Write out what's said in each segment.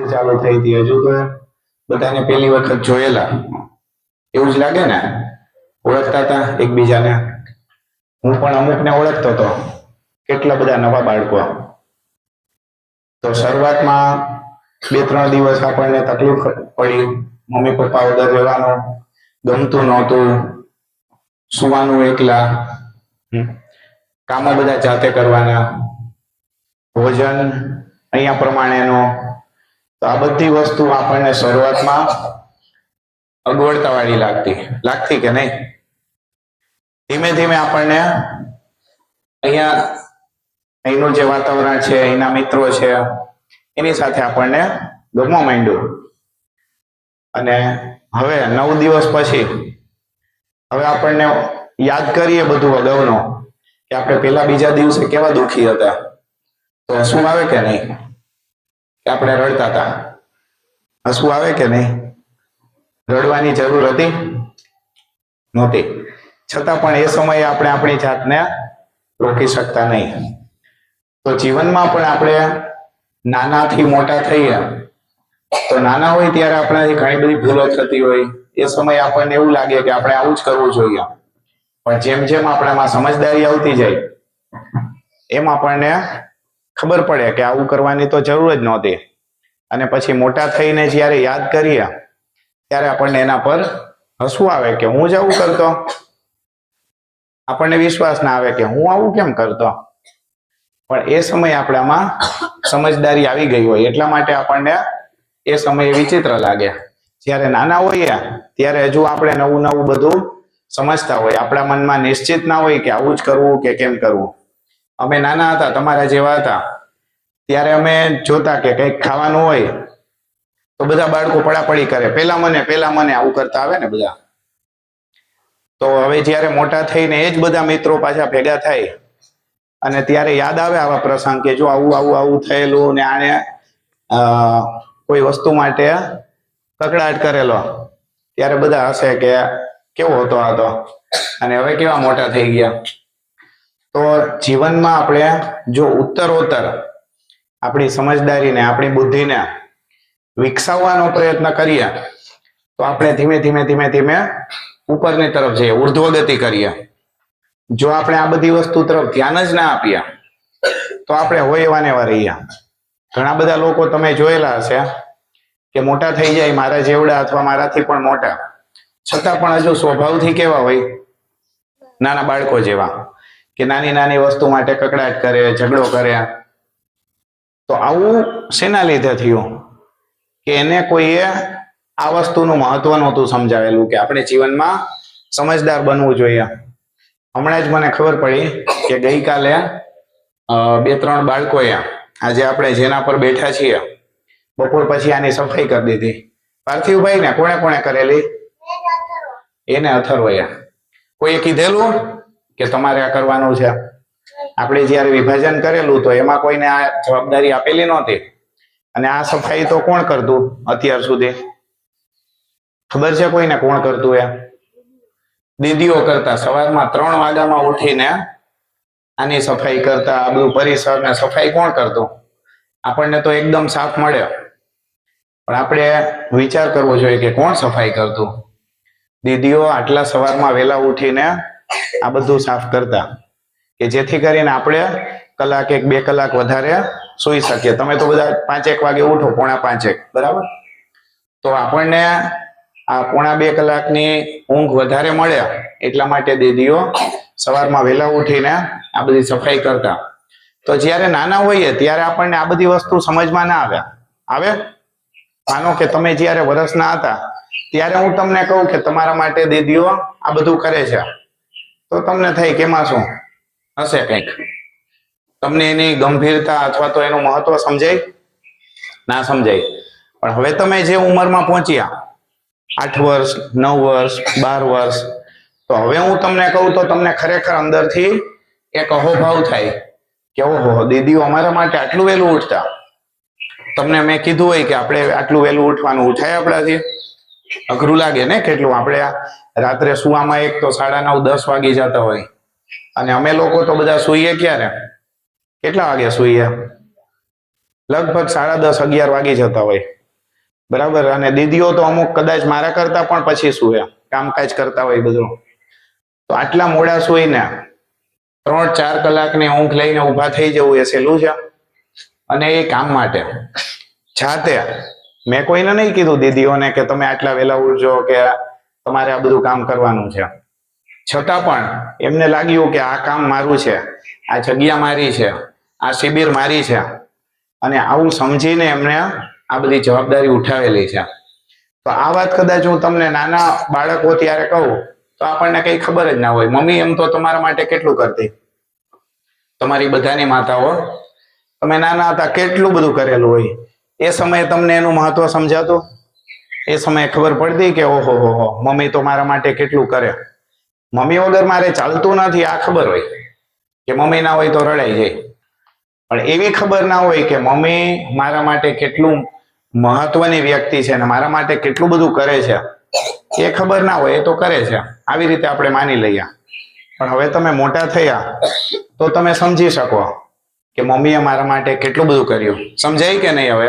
ચાલુ થઈ હતી. હજુ તો બધાને પેલી વખત જોયેલા. એવું જ લાગે ને? ઓળખતા હતા એકબીજાને? હું પણ અમુકને ઓળખતો હતો. કેટલા બધા નવા બાળકો. તો શરૂઆતમાં બે ત્રણ દિવસ આપણને તકલીફ પડી. મમ્મી પપ્પા ઉદર રહેવાનું ગમતું નહોતું. સુવાનું એકલા. કામો બધા જાતે કરવાના. ભોજન અહીંયા પ્રમાણેનો. તો આ બધી વસ્તુ આપણને શરૂઆતમાં અગવડતા વાળી લાગતી. લાગતી કે નહીં? ધીમે ધીમે આપણને અહીંયા અહીંનું જે વાતાવરણ છે, અહીંના મિત્રો છે, એની સાથે આપણને ગમવા માંડ્યું. અને હવે નવ દિવસ પછી હવે આપણને યાદ કરીએ બધું અગાઉનું કે આપણે પેલા બીજા દિવસે કેવા દુઃખી હતા. તો શું આવે કે નહીં? કે આપણે રડતા હતા? હસવું આવે કે નહીં? રડવાની જરૂર હતી? નહોતી. છતાં પણ એ સમયે આપણે આપણી જાતને રોકી શકતા નહીં. તો જીવનમાં પણ આપણે નાનાથી મોટા થઈએ, તો નાના હોય ત્યારે આપણાથી ઘણી બધી ભૂલો થતી હોય. એ સમયે આપણને એવું લાગે કે આપણે આવું જ કરવું જોઈએ. પણ જેમ જેમ આપણામાં સમજદારી આવતી જાય, એમ આપણને ખબર પડે કે આવું કરવાની તો જરૂર જ નહોતી. અને પછી મોટા થઈને જ્યારે યાદ કરીએ, ત્યારે આપણને એના પર હસવું આવે કે હું જ આવું કરતો? આપણને વિશ્વાસ ના આવે કે હું આવું કેમ કરતો? પણ એ સમય આપણામાં સમજદારી આવી ગઈ હોય, એટલા માટે આપણને એ સમયે વિચિત્ર લાગે. જ્યારે નાના હોઈએ, ત્યારે હજુ આપણે નવું નવું બધું સમજતા હોય આપણા મનમાં નિશ્ચિત ના હોય કે આવું જ કરવું કે કેમ કરવું. અમે નાના હતા તમારા જેવા હતા. ત્યારે અમે જોતા કે કંઈક ખાવાનું હોય તો બધા બાળકો પડાપડી કરે. પેલા મને પેલા મને આવું કરતા આવે ને બધા. તો હવે જ્યારે મોટા થઈને એ જ બધા મિત્રો પાછા ભેગા થાય અને ત્યારે યાદ આવે આવા પ્રસંગ કે જો આવું આવું આવું થયેલું ને અ, કોઈ વસ્તુ માટે કકડાટ કરેલો. ત્યારે બધા હશે કે કેવો હતો આ તો? અને હવે કેવા મોટા થઈ ગયા? તો જીવનમાં આપણે જો ઉત્તરોત્તર આપણી સમજદારીને, આપણી બુદ્ધિને વિકસાવવાનો પ્રયત્ન કરીએ, તો આપણે ધીમે ધીમે ધીમે ધીમે ઉપરની તરફ જઈએ, ઉર્ધ્વગતિ કરીએ. જો આપણે આ બધી વસ્તુ તરફ ધ્યાન જ ના આપીએ, તો આપણે હોય એવા ને એવા રહીએ. ઘણા બધા લોકો તમે જોયેલા હશે કે મોટા થઈ જાય મારા જેવડા અથવા મારાથી પણ મોટા. છતાં પણ હજુ સ્વભાવથી કેવા હોય? નાના બાળકો જેવા. કે નાની નાની વસ્તુ માટે કકડાટ કરે, ઝઘડો કરે. તો આવું શેના લીધે થયું? કે એને કોઈએ આ વસ્તુનું મહત્વ નહોતું સમજાવેલું કે આપણે જીવનમાં સમજદાર બનવું જોઈએ. હમણાં જ મને ખબર પડી કે ગઈકાલે બે ત્રણ બાળકોએ આજે આપણે જેના પર બેઠા છીએ, બપોર પછી આની સફાઈ કરી દીધી. પાર્થિવભાઈ ને કોણે કોણે કરેલી? એને અથર્વયા કોઈએ કીધેલું? કે તમારે આ કરવાનું છે. આપણે જ્યારે વિભાજન કરેલું તો એમાં કોઈને આ જવાબદારી આપેલી નહોતી. અને આ સફાઈ તો કોણ કરતું અત્યાર સુધી? ખબર છે કોઈને કોણ કરતું એ દીદીઓ કરતા સવારમાં ત્રણ વાગ્યામાં ઉઠીને આની સફાઈ કરતા, આ બધું પરિસર ને સફાઈ કોણ કરતું? આપણને તો એકદમ સાફ મળે પણ આપણે વિચાર કરવો જોઈએ કે કોણ સફાઈ કરતું? દીદીઓ આટલા સવારમાં વહેલા ઉઠીને આ બધું સાફ કરતા કે જેથી કરીને આપણે કલાક એક, બે કલાક વધારે સુઈ શકીએ. તમે તો બધા પાંચેક વાગે ઉઠો, પોણા પાંચેક, બરાબર? તો આપણને આ પોણા બે કલાકની ઊંઘ વધારે મળે એટલા માટે દીદીઓ સવારમાં વહેલા ઉઠીને આ બધી સફાઈ કરતા. તો જ્યારે નાના હોઈએ ત્યારે આપણને આ બધી વસ્તુ સમજમાં ના આવે. આવે? માનો કે તમે જ્યારે વરસના હતા, ત્યારે હું તમને કહું કે તમારા માટે દીદીઓ આ બધું કરે છે. તો તમને થાય કે એમાં શું? હશે કંઈક. તમને એની ગંભીરતા અથવા તો એનું મહત્વ સમજાય? ના સમજાય. પણ હવે તમે જે ઉંમરમાં પહોંચ્યા, આઠ વર્ષ, નવ વર્ષ, બાર વર્ષ, તો હવે હું તમને કહું તો તમને ખરેખર અંદરથી એક અહોભાવ થાય કે ઓહો, દીદીઓ અમારા માટે આટલું વહેલું ઉઠતા. તમને મેં કીધું હોય કે આપણે આટલું વહેલું ઉઠવાનું ઉઠાય આપણાથી. અઘરું લાગે ને કેટલું? આપણે રાત્રે સુવામાં એક તો સાડા નવ, દસ વાગી જતા હોય. અને અમે લોકો તો બધા સૂઈએ ક્યારે? કેટલા વાગે સૂઈએ? લગભગ સાડા દસ, અગિયાર વાગી જતા હોય. બરાબર? અને દીદીઓ તો અમુક કદાચ મારા કરતા પણ પછી સુવે. કામકાજ કરતા હોય બધું. તો આટલા મોડા સુઈને ત્રણ, ચાર કલાકની ઊંઘ લઈને ઊભા થઈ જવું એ સહેલું છે. અને એ કામ માટે જાતે મેં કોઈને નહીં કીધું દીદીઓને કે તમે આટલા વહેલા ઉઠજો કે તમારે આ બધું કામ કરવાનું છે. છતાં પણ એમને લાગ્યું કે આ કામ મારું છે. આ જગ્યા મારી છે. આ શિબિર મારી છે. અને આવું સમજીને એમને આ બધી જવાબદારી ઉઠાવેલી છે. તો આ વાત કદાચ હું તમને નાના બાળકો ત્યારે કહું, તો આપણને કઈ ખબર જ ના હોય. મમ્મી, એમ તો તમારા માટે કેટલું કરતી? તમારી બધાની માતાઓ. તમે નાના હતા, કેટલું બધું કરેલું હોય? એ સમયે તમને એનું મહત્વ સમજાતું? એ સમયે ખબર પડતી કે ઓહો, હો હો, મમ્મી તો મારા માટે કેટલું કરે. મમ્મી વગર મારે ચાલતું નથી, આ ખબર હોય. કે મમ્મી ના હોય તો રડાઈ જાય. પણ એવી ખબર ના હોય કે મમ્મી મારા માટે કેટલું મહત્વની વ્યક્તિ છે અને મારા માટે કેટલું બધું કરે છે. એ ખબર ના હોય, એ તો કરે છે. આવી રીતે આપણે માની લઈએ. પણ હવે તમે મોટા થયા, તો તમે સમજી શકો કે મમ્મીએ મારા માટે કેટલું બધું કર્યું. સમજાય કે નહીં હવે?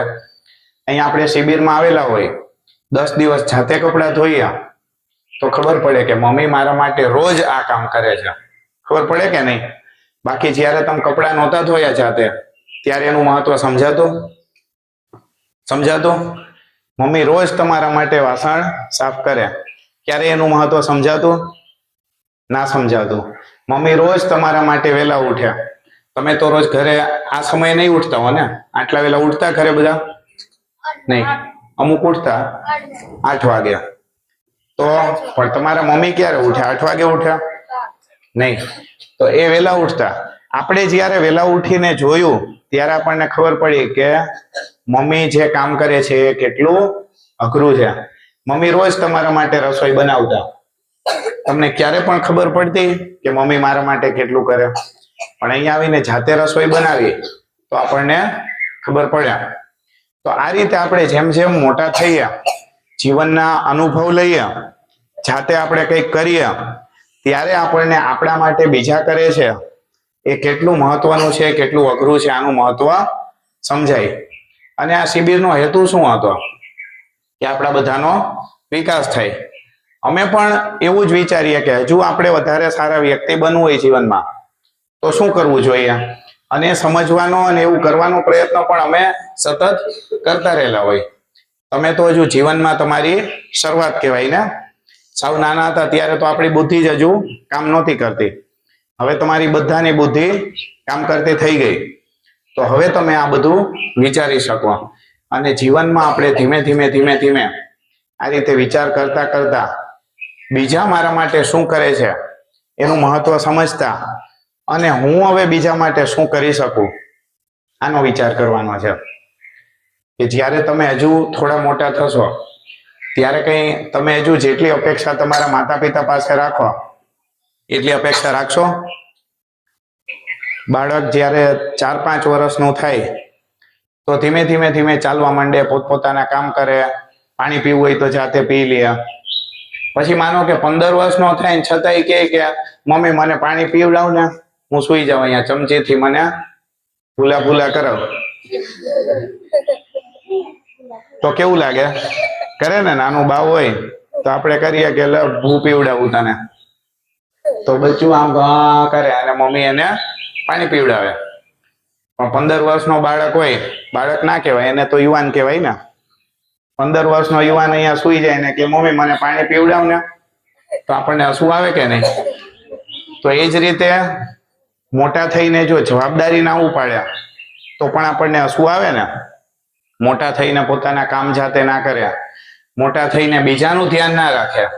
અહીંયા આપણે શિબિરમાં આવેલા હોય દસ દિવસ જાતે કપડાં ધોયા તો ખબર પડે કે મમ્મી મારા માટે રોજ આ કામ કરે છે. ખબર પડે કે નહીં? બાકી જ્યારે તમે કપડાં નહોતા ધોયા જાતે, ત્યારે એનું મહત્વ સમજાતું? સમજાતું? મમ્મી રોજ તમારા માટે વાસણ સાફ કરે. ક્યારે એનું મહત્વ સમજાતું? ના સમજાતું. મમ્મી રોજ તમારા માટે વહેલા ઉઠ્યા તમે તો રોજ ઘરે આ સમયે નહીં ઉઠતા હો ને? આટલા વહેલા ઉઠતા ઘરે બધા? નહીં. અમુક ઉઠતા આઠ વાગે. તો પણ તમારા મમ્મી ક્યારે ઉઠ્યા? આઠ વાગે ઉઠ્યા? નહીં. તો એ વહેલા ઉઠતા. આપણે જ્યારે વહેલા ઉઠીને જોયું, ત્યારે આપણને ખબર પડી કે મમ્મી જે કામ કરે છે એ કેટલું અઘરું છે. મમ્મી રોજ તમારા માટે રસોઈ બનાવતા. તમને ક્યારે પણ ખબર પડતી કે મમ્મી મારા માટે કેટલું કરે. પણ અહીંયા આવીને જાતે રસોઈ બનાવી, તો આપણને ખબર પડ્યા. તો આ રીતે આપણે જેમ જેમ મોટા થઈએ, જીવનના અનુભવ લઈએ, જાતે આપણે કંઈક કરીએ, ત્યારે આપણને આપણા માટે બીજા કરે છે, એ કેટલું મહત્વનું છે, કેટલું અઘરું છે, આનું મહત્વ સમજાય. અને આ શિબિરનો હેતુ શું હતો? કે આપણા બધાનો વિકાસ થાય. અમે પણ એવું જ વિચારીએ કે હજુ આપણે વધારે સારા વ્યક્તિ બનવું હોય જીવનમાં, તો શું કરવું જોઈએ? અને સમજવાનો અને એવું કરવાનો પ્રયત્ન પણ અમે સતત કરતા રહેલા હોય. તમે તો હજુ જીવનમાં તમારી શરૂઆત કહેવાય ને? સાવ નાના હતા ત્યારે તો આપણી બુદ્ધિ જ હજુ કામ નહોતી કરતી. હવે તમારી બધાની બુદ્ધિ કામ કરતી થઈ ગઈ. તો હવે તમે આ બધું વિચારી શકો. અને જીવનમાં આપણે ધીમે ધીમે ધીમે ધીમે આ રીતે વિચાર કરતા કરતા બીજા મારા માટે શું કરે છે એનું મહત્વ સમજતા અને હું હવે બીજા માટે શું કરી શકું આનો વિચાર કરવાનો છે. કે જ્યારે તમે હજુ થોડા મોટા થશો, ત્યારે કંઈ તમે હજુ જેટલી અપેક્ષા તમારા માતા પિતા પાસે રાખો, એટલી અપેક્ષા રાખશો? બાળક જ્યારે ચાર પાંચ વર્ષનું થાય, તો ધીમે ધીમે ધીમે ચાલવા માંડે, પોતપોતાના કામ કરે, પાણી પીવું હોય તો જાતે પી લે. પછી માનો કે પંદર વર્ષનો થાય છતાંય કહે કે, મમ્મી, મને પાણી પીવડાવ ને, હું સુઈ જાઉં અહીંયા. ચમચીથી મને ભૂલા ભૂલા કરાવ તો કેવું લાગે? કરે ને નાનું બાવ હોય, તો આપણે કરીએ કે લે ભૂ પીવડાવું તને. તો બચ્ચું આમ કરે અને મમ્મી એને પાણી પીવડાવે. પણ પંદર વર્ષનો બાળક હોય, બાળક ના કહેવાય, એને તો યુવાન કહેવાય ને. પંદર વર્ષનો યુવાન અહીંયા સુઈ જાય ને કે મમ્મી મને પાણી પીવડાવ ને, તો આપણને હસવું આવે કે નહીં? તો એ જ રીતે મોટા થઈને જો જવાબદારી ના ઉપાડ્યા, તો પણ આપણને હસવું આવે ને. મોટા થઈને પોતાના કામ જાતે ના કર્યા. મોટા થઈને બીજાનું ધ્યાન ના રાખ્યા.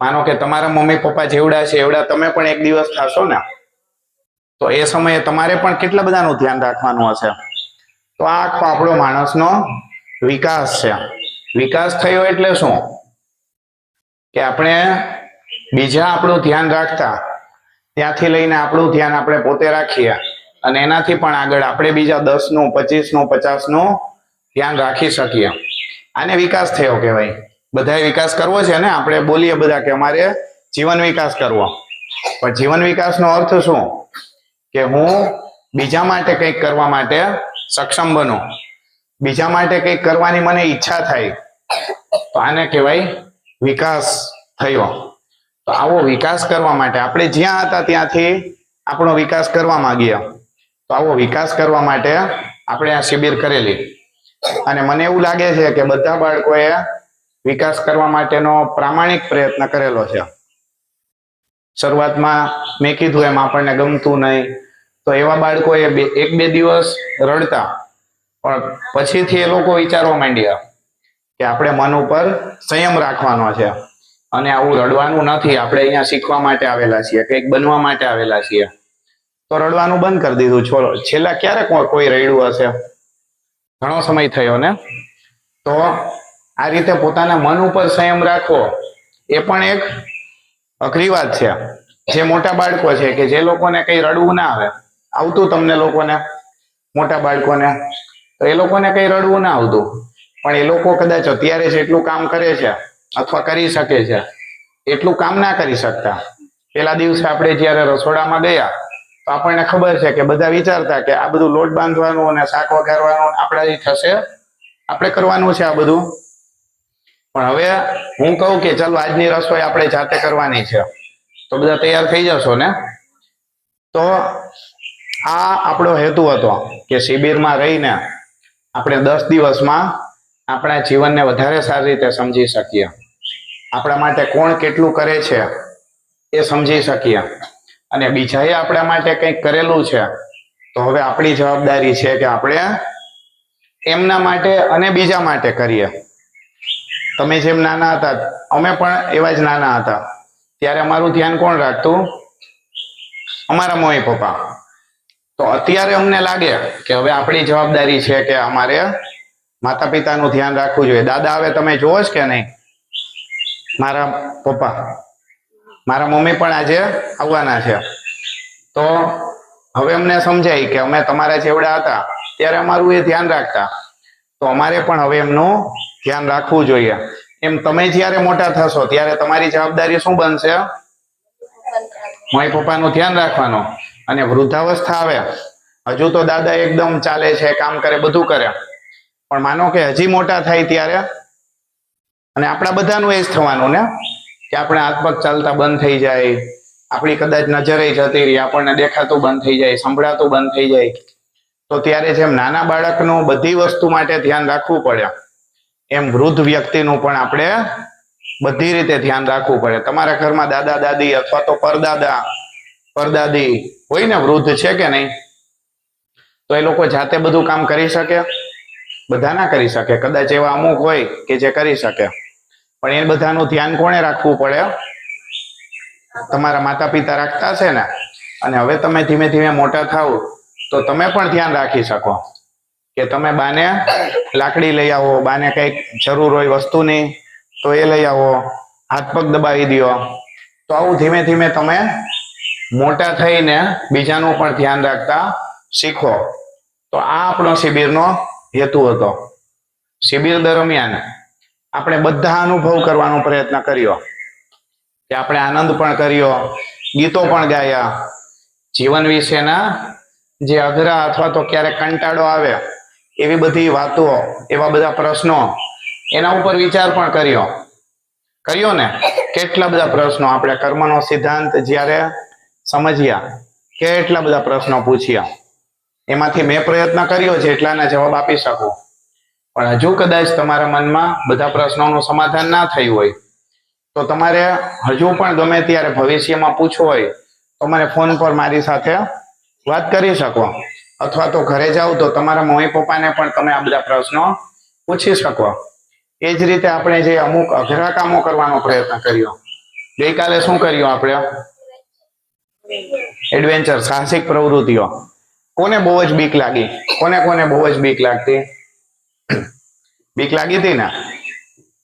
માનો કે તમારા મમ્મી પપ્પા જેવડા છે, એવડા તમે પણ એક દિવસ થશો ને. તો એ સમયે તમારે પણ કેટલા બધાનું ધ્યાન રાખવાનું હશે? તો આ આખો આપણો માણસનો વિકાસ છે. વિકાસ થયો એટલે શું? કે આપણે બીજા આપણું ધ્યાન રાખતા, ત્યાંથી લઈને આપણું ધ્યાન આપણે પોતે રાખીએ. અને એનાથી પણ આગળ આપણે બીજા દસનું પચીસનું પચાસનું ધ્યાન રાખી શકીએ. આને વિકાસ થયો કહેવાય. બધાએ વિકાસ કરવો છે ને, આપણે બોલીએ બધા કે અમારે જીવન વિકાસ કરવો. પણ જીવન વિકાસનો અર્થ શું? કે હું બીજા માટે કંઈક કરવા માટે સક્ષમ બનું. બીજા માટે કંઈક કરવાની મને ઈચ્છા થાય. તો આને કહેવાય વિકાસ થયો. તો આવો વિકાસ કરવા માટે આપણે જ્યાં હતા ત્યાંથી આપણો વિકાસ કરવા માંગીએ. તો આવો વિકાસ કરવા માટે આપણે આ શિબિર કરેલી. અને મને એવું લાગે છે કે બધા બાળકોએ વિકાસ કરવા માટેનો પ્રામાણિક પ્રયત્ન કરેલો છે. શરૂઆતમાં મેં કીધું એમ આપણને ગમતું નહીં. તો એવા બાળકોએ એક બે દિવસ રડતા. પણ પછીથી એ લોકો વિચારવા માંડ્યા કે આપણે મન ઉપર સંયમ રાખવાનો છે. અને આવું રડવાનું નથી. આપણે અહીંયા શીખવા માટે આવેલા છીએ, કંઈક બનવા માટે આવેલા છીએ. તો રડવાનું બંધ કરી દીધું. છોડો છેલ્લા ક્યારે કોઈ રડ્યું હશે? ઘણો સમય થયો ને? તો આ રીતે પોતાના મન ઉપર સંયમ રાખવો એ પણ એક અઘરી વાત છે. જે મોટા બાળકો છે કે જે લોકોને કઈ રડવું ના આવે, આવતું તમને લોકોને, મોટા બાળકોને, તો એ લોકોને કઈ રડવું ના આવતું. પણ એ લોકો કદાચ અત્યારે જેટલું કામ કરે છે, અથવા કરી શકે છે, એટલું કામ ના કરી શકતા. પેલા દિવસે આપણે જ્યારે રસોડામાં ગયા તો આપણને ખબર છે કે બધા વિચારતા કે આ બધું લોટ બાંધવાનું અને શાક વઘારવાનું આપણાથી થશે. આપણે કરવાનું છે આ બધું. પણ હવે હું કહું કે ચાલો આજની રસોઈ આપણે જાતે કરવાની છે. તો બધા તૈયાર થઈ જશો ને? તો આ આપણો હેતુ હતો કે શિબિરમાં રહીને આપણે દસ દિવસમાં આપણા જીવનને વધારે સારી રીતે સમજી શકીએ. આપણા માટે કોણ કેટલું કરે છે એ સમજી શકીએ. અને બીજાએ આપણા માટે કંઈક કરેલું છે, તો હવે આપણી જવાબદારી છે કે આપણે એમના માટે અને બીજા માટે કરીએ. તમે જેમ નાના હતા, અમે પણ એવા જ નાના હતા. ત્યારે અમારું ધ્યાન કોણ રાખતું? અમારા મોય પપ્પા. તો અત્યારે અમને લાગે કે હવે આપણી જવાબદારી છે કે અમારે માતા પિતાનું ધ્યાન રાખવું જોઈએ. દાદા, હવે તમે જોવો કે નહીં? મારા પપ્પા. મારા મમ્મી પણ આજે આવવાના છે. તો હવે અમને સમજાય કે અમે તમારા જેવડા હતા, ત્યારે અમારું એ ધ્યાન રાખતા. તો અમારે પણ હવે એમનું ધ્યાન રાખવું જોઈએ. એમ તમે જ્યારે મોટા થશો, ત્યારે તમારી જવાબદારી શું બનશે? મમ્મી પપ્પાનું ધ્યાન રાખવાનું. અને વૃદ્ધાવસ્થા આવે. હજુ તો દાદા એકદમ ચાલે છે, કામ કરે, બધું કરે. પણ માનો કે હજી મોટા થાય ત્યારે. અને આપણા બધાનું એ જ થવાનું ને? કે આપણે હાથ ચાલતા બંધ થઈ જાય, આપણી કદાચ નજરે જતી રહી, આપણને દેખાતું બંધ થઈ જાય, સંભળાતું બંધ થઈ જાય. તો ત્યારે જેમ નાના બાળકનું બધી વસ્તુ માટે ધ્યાન રાખવું પડે, એમ વૃદ્ધ વ્યક્તિનું પણ આપણે બધી રીતે ધ્યાન રાખવું પડે. તમારા ઘરમાં દાદા, દાદી અથવા તો પરદાદા, પરદાદી હોય ને વૃદ્ધ છે કે નહીં? તો એ લોકો જાતે બધું કામ કરી શકે? બધા ના કરી શકે. કદાચ એવા અમુક હોય કે જે કરી શકે. પણ એ બધાનું ધ્યાન કોણે રાખવું પડે? તમારા માતા પિતા રાખતા છે ને? અને હવે તમે ધીમે ધીમે મોટા થાવ તો તમે પણ ધ્યાન રાખી શકો. કે તમે બાને લાકડી લઈ આવો, બાને કંઈક જરૂર હોય વસ્તુની, તો એ લઈ આવો, હાથ પગ દબાવી દો. તો આવું ધીમે ધીમે તમે મોટા થઈને બીજાનું પણ ધ્યાન રાખતા શીખો. તો આ આપણો શિબિરનો હેતુ હતો. શિબિર દરમિયાન આપણે બધા અનુભવ કરવાનો પ્રયત્ન કર્યો. કે આપણે આનંદ પણ કર્યો, ગીતો પણ ગાયા. જીવન વિશેના જે અઘરા અથવા તો ક્યારેક કંટાળો આવે, એવી બધી વાતો, એવા બધા પ્રશ્નો એના ઉપર વિચાર પણ કર્યો. કર્યો ને? કેટલા બધા પ્રશ્નો? આપણે કર્મનો સિદ્ધાંત જ્યારે સમજ્યા, કેટલા બધા પ્રશ્નો પૂછ્યા. એમાંથી મેં પ્રયત્ન કર્યો છે, એટલાના જવાબ આપી શકું. પણ હજુ કદાચ તમારા મનમાં બધા પ્રશ્નોનું સમાધાન ના થયું હોય, તો તમારે હજુ પણ ગમે ત્યારે ભવિષ્યમાં પૂછવું હોય, તો મને ફોન પર મારી સાથે વાત કરી શકો. અથવા તો ઘરે જાઓ તો તમારા મમ્મી પપ્પાને પણ તમે આ બધા પ્રશ્નો પૂછી શકો. એ જ રીતે આપણે જે અમુક અઘરા કામો કરવાનો પ્રયત્ન કર્યો. ગઈકાલે શું કર્યું આપણે? એડવેન્ચર સાહસિક પ્રવૃત્તિઓ. કોને બહુ જ બીક લાગી? કોને કોને બહુ જ બીક લાગતી? બીક લાગી હતી ને?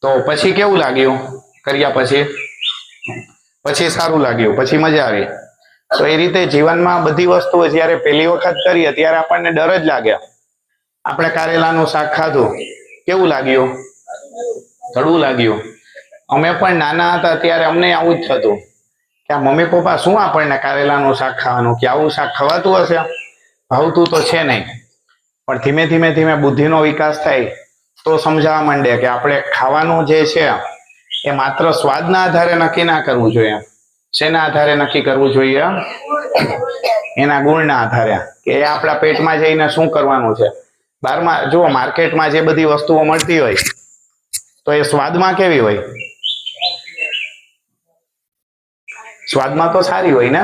તો પછી કેવું લાગ્યું? કર્યા પછી? પછી સારું લાગ્યું, પછી મજા આવી. તો એ રીતે જીવનમાં બધી વસ્તુઓ જ્યારે પહેલી વખત કરીએ ત્યારે આપણને ડર જ લાગ્યા આપણે કારેલાનું શાક ખાધું. કેવું લાગ્યું? કડવું લાગ્યું. અમે પણ નાના હતા ત્યારે અમને આવું જ થતું. કે આ મમ્મી પપ્પા શું આપણને કારેલાનું શાક ખાવાનું? કે આવું શાક ખવાતું હશે? ભાવતું તો છે નહીં. પણ ધીમે ધીમે ધીમે બુદ્ધિનો વિકાસ થાય. તો સમજાવવા માંડે કે આપણે ખાવાનું જે છે, એ માત્ર સ્વાદના આધારે નક્કી ના કરવું જોઈએ. શેના આધારે નક્કી કરવું જોઈએ? એના ગુણના આધારે. કે એ આપણા પેટમાં જઈને શું કરવાનું છે? બારમાં જુઓ, માર્કેટમાં જે બધી વસ્તુઓ મળતી હોય, તો એ સ્વાદમાં કેવી હોય? સ્વાદમાં તો સારી હોય ને?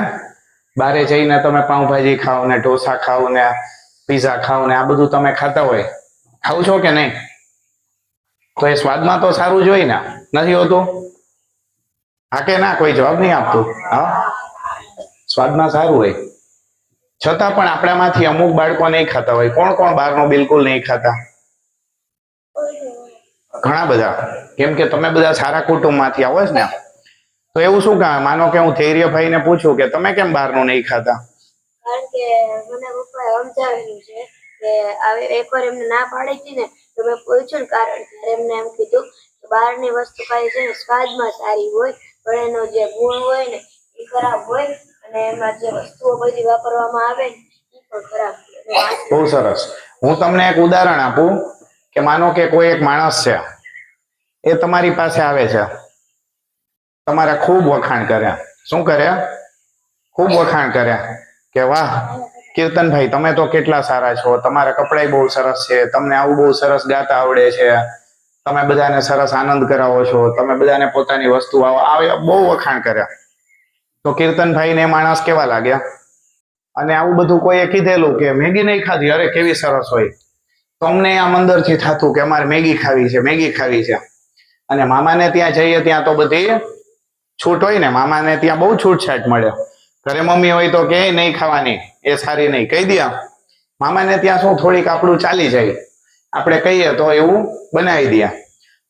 બારે જઈને તમે પાઉંભાજી ખાઓ ને ઢોસા ખાઓ ને પીઝા ખાઓ ને આ બધું તમે ખાતા હોય. ખાવ છો કે નહીં? તો એ સ્વાદમાં તો સારું જ હોય ને. નથી હોતું? હા કે ના, કોઈ જવાબ નહીં આપતું. હા? સ્વાદમાં સારું હોય. છતાં પણ આપણામાંથી અમુક બાળકો નહીં ખાતા હોય. કોણ કોણ બહારનું બિલકુલ નહીં ખાતા? ઘણા બધા. કેમ કે તમે બધા સારા કુટુંબમાંથી આવો છો ને. તો એવું શું કહે માનો કે હું ધૈર્યભાઈ ને પૂછું કે તમે કેમ બહારનું નહીં ખાતા? કારણ કે મને પપ્પાએ સમજાવેલું છે કે આવી એકવાર એમને ના પાડી હતી ને તો મેં પૂછ્યું કારણ ત્યારે એમને એમ કીધું કે બહારની વસ્તુ ખાઈ છે ને સ્વાદમાં સારી હોય, પણ એનો જે ગુણ હોય ને એ ખરાબ હોય અને એમાં જે વસ્તુઓ બધી વાપરવામાં આવે ને એ પણ ખરાબ બહુ સરસ. હું તમને એક ઉદાહરણ આપું કે માનો કે કોઈ એક માણસ છે, એ તમારી પાસે આવે છે. તમારા ખૂબ વખાણ કર્યા. શું કર્યા? ખૂબ વખાણ કર્યા કે વાહ કીર્તનભાઈ, તમે તો કેટલા સારા છો. તમારા કપડાય બહુ સરસ છે. તમને આવું બહુ સરસ ગાતા આવડે છે. તમે બધાને સરસ આનંદ કરાવો છો. તમે બધાને પોતાની વસ્તુ આવો બહુ વખાણ કર્યા. તો કીર્તનભાઈ ને માણસ કેવા લાગ્યા? અને આવું બધું કોઈએ કીધેલું કે મેગી નહીં ખાધી? અરે, કેવી સરસ હોય. તો અમને આમ અંદરથી થતું કે અમારે મેગી ખાવી છે, મેગી ખાવી છે. અને મામાને ત્યાં જઈએ ત્યાં તો બધી છૂટ હોય ને, મામાને ત્યાં બહુ છૂટછાટ મળે. ઘરે મમ્મી હોય તો કે નહીં ખાવાની, એ સારી નહીં. કહી દે મામાને ત્યાં શું થોડીક આપણું ચાલી જાય. આપણે કહીએ તો એવું બનાવી દે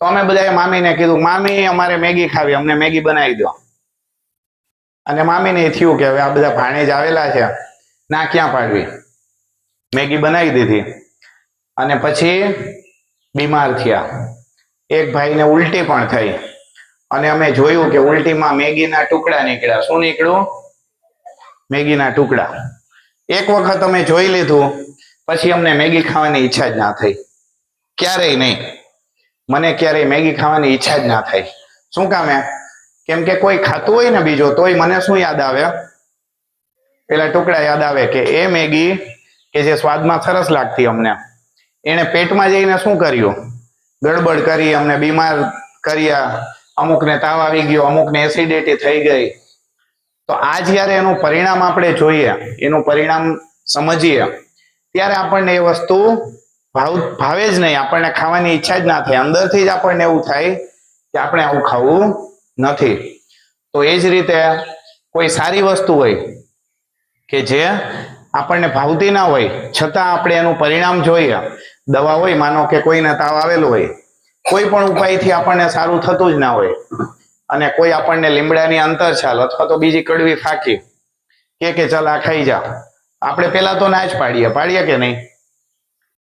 તો અમે બધાએ મામીને કીધું, મામી, અમારે મેગી ખાવી, અમને મેગી બનાવી દો. અને મામીને થયું કે હવે આ બધા ભાણેજ આવેલા છે. ના, ક્યાં પાડવી? મેગી બનાવી દીધી. અને પછી બીમાર થયા. એક ભાઈને ઉલટી પણ થઈ. અને અમે જોયું કે ઉલટીમાં મેગીના ટુકડા નીકળ્યા. શું નીકળ્યું? મેગીના ટુકડા. એક વખત અમે જોઈ લીધું, પછી અમને મેગી ખાવાની ઈચ્છા જ ના થઈ. ક્યારેય નહીં. મને ક્યારેય મેગી ખાવાની ઈચ્છા જ ના થઈ. શું કામે કેમ કે કોઈ ખાતું હોય ને બીજો, તોય મને શું યાદ આવે? પેલા ટુકડા યાદ આવે કે એ મેગી કે જે સ્વાદમાં સરસ લાગતી અમને. એને પેટમાં જઈને શું કર્યું? ગડબડ કરી, અમને બીમાર કર્યા. અમુકને તાવ આવી ગયો, અમુકને એસિડિટી થઈ ગઈ. તો આ જ્યારે એનું પરિણામ આપણે જોઈએ, એનું પરિણામ સમજીએ, ત્યારે આપણને એ વસ્તુ ભાવ, ભાવે જ નહીં. આપણને ખાવાની ઈચ્છા જ ના થાય. અંદરથી જ આપણને એવું થાય કે આપણે આવું ખાવું નથી. તો એ જ રીતે કોઈ સારી વસ્તુ હોય કે જે આપણને ભાવતી ના હોય, છતાં આપણે એનું પરિણામ જોઈએ. દવા હોય, માનો કે કોઈને તાવ આવેલો હોય, કોઈ પણ ઉપાયથી આપણને સારું થતું જ ના હોય. અને કોઈ આપણને લીમડાની અંતરછાલ અથવા તો બીજી કડવી ફાકી કે કે ચાલ આ ખાઈ જા. આપણે પેલા તો ના જ પાડીએ. પાડીએ કે નહીં?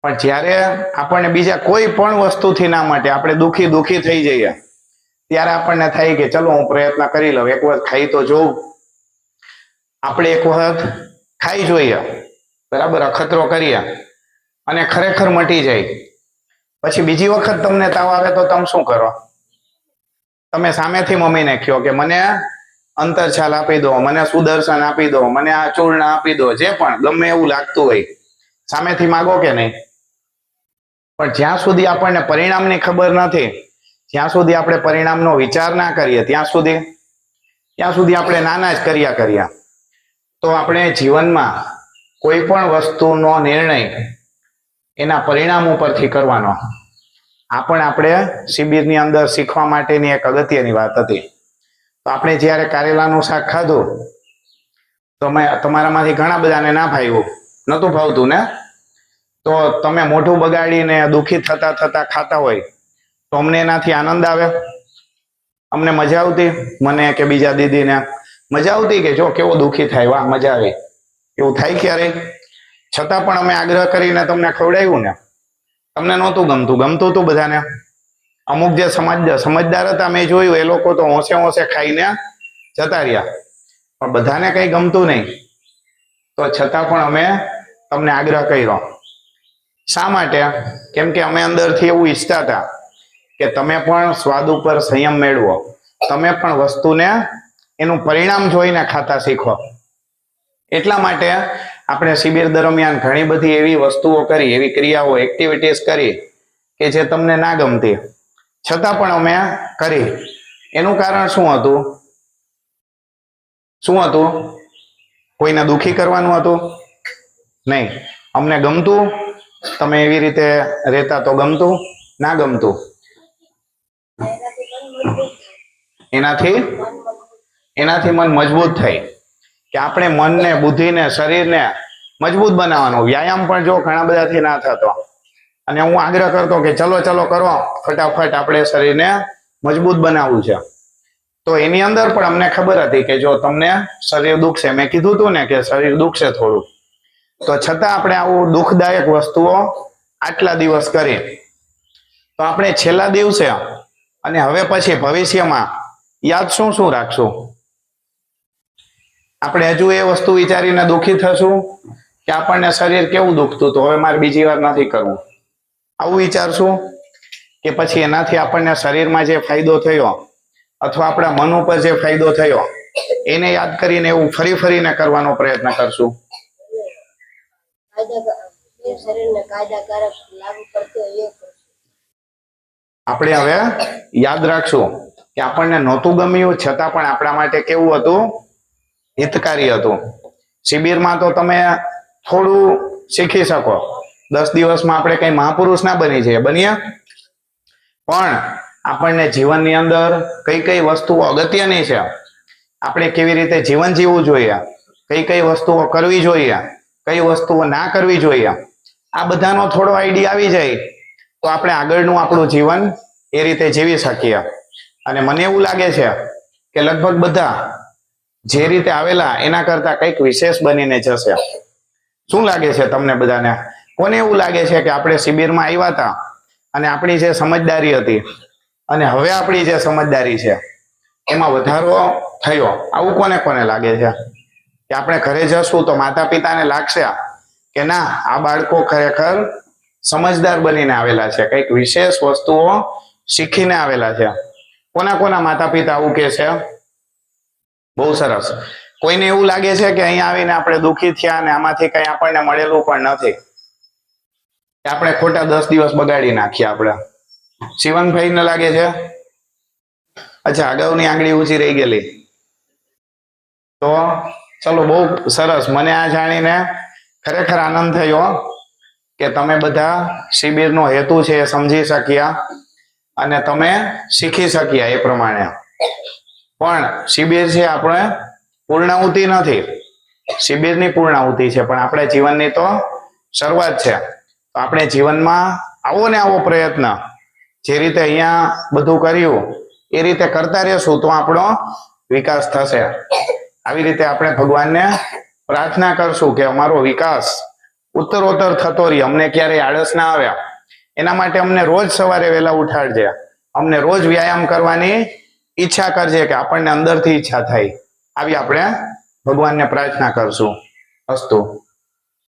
પણ જ્યારે આપણને બીજા કોઈ પણ વસ્તુથી ના માટે આપણે દુખી દુખી થઈ જઈએ, ત્યારે આપણને થાય કે ચલો હું પ્રયત્ન કરી લઉં. એક વખત ખાઈ તો જોઉં. આપણે એક વખત ખાઈ જોઈએ. બરાબર? અખતરો કરીએ. અને ખરેખર મટી જાય. પછી બીજી વખત તમને તાવ આવે તો તમે શું કરો? તમે સામેથી મમ્મીને કહો કે મને અંતરછાલ આપી દો, મને સુદર્શન આપી દો, મને આ ચૂર્ણ આપી દો, જે પણ ગમે એવું લાગતું હોય. સામેથી માગો કે નહીં? પણ જ્યાં સુધી આપણને પરિણામની ખબર નથી, જ્યાં સુધી આપણે પરિણામનો વિચાર ના કરીએ, ત્યાં સુધી ત્યાં સુધી આપણે નાના જ કર્યા કર્યા. તો આપણે જીવનમાં કોઈ પણ વસ્તુનો નિર્ણય એના પરિણામ ઉપરથી કરવાનો. આ પણ આપણે શિબિરની અંદર શીખવા માટેની એક અગત્યની વાત હતી. તો આપણે જ્યારે કારેલાનું શાક ખાધું, તો મેં તમારામાંથી ઘણા બધાને ના ભાવ્યું, નહોતું ભાવતું ને? તો તમે મોઢું બગાડીને દુઃખી થતા થતા ખાતા હોય, તો અમને એનાથી આનંદ આવે. અમને મજા આવતી. મને કે બીજા દીદીને, મજા આવતી કે જો કેવો દુઃખી થાય? વાહ, મજા આવી. એવું થાય ક્યારે છતાં પણ અમે આગ્રહ કરીને તમને ખવડાવ્યું ને તમને નહોતું ગમતું. ગમતું હતું બધાને? અમુક જે સમજદાર સમજદાર હતા, મેં જોયું, એ લોકો તો હોંશે હોંશે ખાઈને જતા રહ્યા. પણ બધાને કઈ ગમતું નહીં. તો છતાં પણ અમે તમને આગ્રહ કર્યો. શા માટે? કેમ કે અમે અંદરથી એવું ઈચ્છતા હતા કે તમે પણ સ્વાદ ઉપર સંયમ મેળવો. તમે પણ વસ્તુને એનું પરિણામ જોઈને ખાતા શીખો. એટલા માટે આપણે શિબિર દરમિયાન ઘણી બધી એવી વસ્તુઓ કરી, એવી ક્રિયાઓ એક્ટિવિટીઝ કરી કે જે તમને ના ગમતી. છતાં પણ અમે કરી. એનું કારણ શું હતું? શું હતું? કોઈને દુખી કરવાનું હતું? નહીં. અમને ગમતું, તમે એવી રીતે રહેતા તો ગમતું, ના ગમતું. એનાથી એનાથી મન મજબૂત થઈ. કે આપણે મનને, બુદ્ધિને, શરીરને મજબૂત બનાવવાનું. વ્યાયામ પણ જો ઘણા બધાથી ના થતો. અને હું આગ્રહ કરતો કે ચલો ચલો, કરો. ફટાફટ આપણે શરીરને મજબૂત બનાવવું છે. તો એની અંદર પણ અમને ખબર હતી કે જો તમને શરીર દુખશે. મેં કીધું હતું ને કે શરીર દુખશે થોડું. તો છતાં આપણે આવું દુઃખદાયક વસ્તુઓ આટલા દિવસ કરી. તો આપણે છેલ્લા દિવસે અને હવે પછી ભવિષ્યમાં યાદ શું શું રાખશું? આપણે હજુ એ વસ્તુ વિચારીને દુઃખી થશું કે આપણને શરીર કેવું દુખતું તો હવે મારે બીજી વાર નથી કરવું. આવું વિચારશું કે પછી એનાથી આપણને શરીરમાં જે ફાયદો થયો અથવા આપણા મન ઉપર જે ફાયદો થયો, એને યાદ કરીને એવું ફરી ફરીને કરવાનો પ્રયત્ન કરશું. આપણે હવે યાદ રાખશું કે આપણને નહોતું ગમ્યું, છતાં પણ આપણા માટે કેવું હતું? હિતકારી હતું. શિબિરમાં તો તમે થોડું શીખી શકો. દસ દિવસમાં આપણે કઈ મહાપુરુષ ના બની જઈએ. બનીએ પણ આપણને જીવનની અંદર કઈ કઈ વસ્તુઓ અગત્યની છે? આપણે કેવી રીતે જીવન જીવવું જોઈએ? કઈ કઈ વસ્તુઓ કરવી જોઈએ? કઈ વસ્તુઓ ના કરવી જોઈએ? આ બધાનો થોડો આઈડિયા આવી જાય. તો આપણે આગળનું આપણું જીવન એ રીતે જીવી શકીએ. અને મને એવું લાગે છે કે લગભગ બધા જે રીતે આવેલા, એના કરતા કંઈક વિશેષ બનીને જશે. શું લાગે છે તમને બધાને? કોને એવું લાગે છે કે આપણે શિબિરમાં આવ્યા હતા અને આપણી જે સમજદારી હતી? અને હવે આપણી જે સમજદારી છે, એમાં વધારો થયો. આવું કોને કોને લાગે છે? કે આપણે ઘરે જશું તો માતા પિતાને લાગશે કે ના, આ બાળકો ખરેખર સમજદાર બનીને આવેલા છે. કંઈક વિશેષ વસ્તુઓ શીખીને આવેલા છે. કોના કોના માતા પિતા આવું કે છે? બહુ સરસ. કોઈને એવું લાગે છે કે અહીંયા આવીને આપણે દુઃખી થયા અને આમાંથી કઈ આપણને મળેલું પણ નથી? આપણે ખોટા દસ દિવસ બગાડી નાખ્યા આપણે. શિવનભાઈ ને લાગે છે? અચ્છા, અગાઉની આંગળી ઊંચી રહી ગયેલી. તો ચલો, બહુ સરસ. મને આ જાણીને ખરેખર આનંદ થયો કે તમે બધા શિબિરનો હેતુ છે એ સમજી શક્યા અને તમે શીખી શક્યા એ પ્રમાણે. પણ શિબિર છે આપણે પૂર્ણાહુતિ નથી. શિબિરની પૂર્ણાહુતિ છે, પણ આપણે જીવનની તો શરૂઆત છે. તો આપણે જીવનમાં આવો ને આવો પ્રયત્ન. જે રીતે અહીંયા બધું કર્યું, એ રીતે કરતા રહેશું તો આપણો વિકાસ થશે. આવી રીતે આપણે ભગવાનને પ્રાર્થના કરશું કે અમારો વિકાસ ઉત્તરોત્તર થતો રહી. અમને ક્યારેય આળસ ના આવ્યા એના માટે અમને રોજ સવારે વહેલા ઉઠાડજે. અમને રોજ વ્યાયામ કરવાની ઈચ્છા કરજે કે આપણને અંદરથી ઈચ્છા થાય. આવી આપણે ભગવાનને પ્રાર્થના કરશું. અસ્તુ.